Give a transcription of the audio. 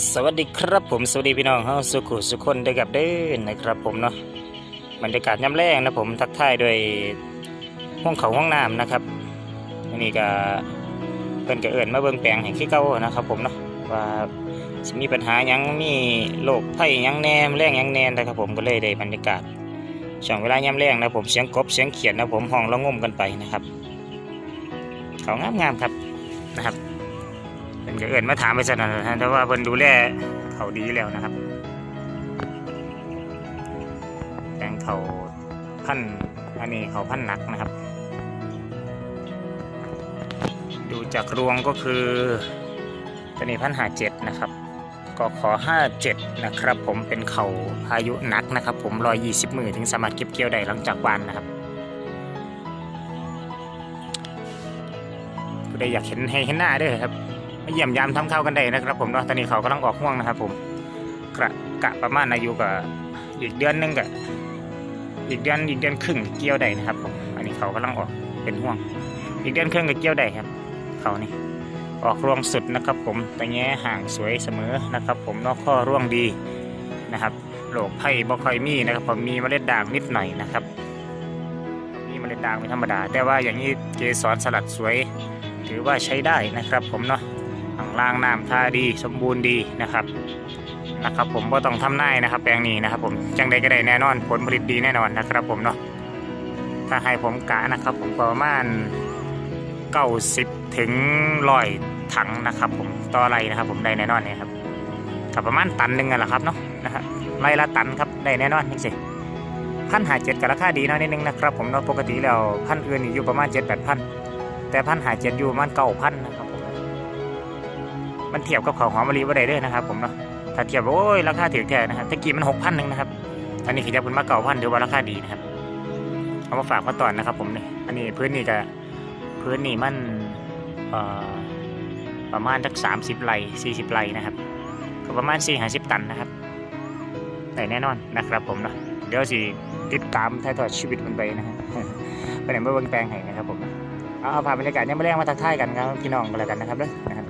สวัสดีครับผมสวัสดีพี่น้องเฮาสุขุสุคนด้วยกับเด้อนะครับผมเนาะบรรยากาศย่ำแรงนะผมทักทายด้วยห้องเขาห้องน้ำนะครับนนี้ก็เพิ่นก็เอิ้นมาเบิ่งแปลงให้คือเก่านะครับ ผมเนาะว่ามีปัญหายังมีโรคภัยหยังแน่แรงยังแหน่นะครับ ผมก็เลยได้บรรยากาศช่วงเวลาย่ำแรงนะผมเสียงกบเสียงเขียดนะผมห้องละงมกันไปนะครับเขางามๆครับนะครับ เป็นก็เอินมาถามไปซะนั่นนะแต่ว่าเพิ่นดูแลเขาดีแล้วนะครับแตงเขาพันอันนี้เขาพันหนักนะครับ ดูจากรวงก็คือตัวนี้พันหาเจ็ดนะครับก็ขอห้าเจ็ดนะครับ ผมเป็นเขาอายุหนักนะครับ ผมรอยยี่สิบมือถึงสามารถเก็บเกี่ยวได้หลังจากบานนะครับผู้ใดอยากเห็นให้เห็นหน้าด้วยครับ มาเยี่ยมยามทำข้าวกันได้นะครับ ผมเนาะตอนนี้เขากำลังออกห่วงนะครับ ผมกะกะประมาณอายุก็อีกเดือนนึงก็อีกเดือนอีกเดือนครึ่งเกี่ยวได้นะครับ ผม อันนี้เขากำลังออกเป็นห่วง อีกเดือนครึ่งก็เกี่ยวได้ครับ เขานี่ออกรวงสุดนะครับ ผมแต่แง่ห่างสวยเสมอนะครับ ผมนอกข้อร่วงดีนะครับโรคไผ่บ่ค่อยมีนะครับผมมีเมล็ดด่างนิดหน่อยนะครับมีเมล็ดด่างไม่ธรรมดา แต่ว่าอย่างนี้เกสรสลัดสวย ถือว่าใช้ได้นะครับ ผมเนาะ ข้างล่างน้ำท่าดีสมบูรณ์ดีนะครับนะครับ ผมก็ต้องทำนายนะครับ แปลงนี้นะครับ ผมจังใดก็ได้แน่นอน ผลผลิตดีแน่นอนนะครับ ผมเนาะถ้าให้ผมกะนะครับ ผมประมาณเก้าสิบถึงร้อยถังนะครับ ผมต่อไรนะครับ ผมได้แน่นอนเนี่ยครับกับประมาณตันหนึ่งกันแหละครับเนาะนะครับไรละตันครับได้แน่นอนนี่สิพันหาเจ็ดกับราคาดีน้อยนิดนึงนะครับ ผมเนาะปกติแล้วพันอื่นอยู่ประมาณเจ็ดแปดพันแต่พันหาเจ็ดอยู่ประมาณเก้าพันนะครับ มันเทียบกับของหอมมะลิบ่าได้เด้อนะครับผมเนาะถ้าเทียบโอ้ยราคาถือแท้นะครับตะกี้มันหกพันหนึ่งนะครับอันนี้ขยับขึ้นมาเก้าพันถือว่าราคาดีนะครับเอามาฝากมาตอนนะครับ ผมเนี่ยอันนี้พื้นนี่ก็พื้นนี่มันเอ่อประมาณสักสามสิบไร่สี่สิบไร่นะครับก็ประมาณสี่ห้าสิบตันนะครับแต่แน่นอนนะครับผมเนาะเดี๋ยวสิติดตามถ่ายทอดชีวิตมันไปนะฮะไปไหนมาเบิ่งแปลงให้นะครับผมเอาเอาพาบรรยากาศเนี่ยมาแรงมาทักทายกันครับพี่น้องกันแล้วกันนะครับเด้อนะ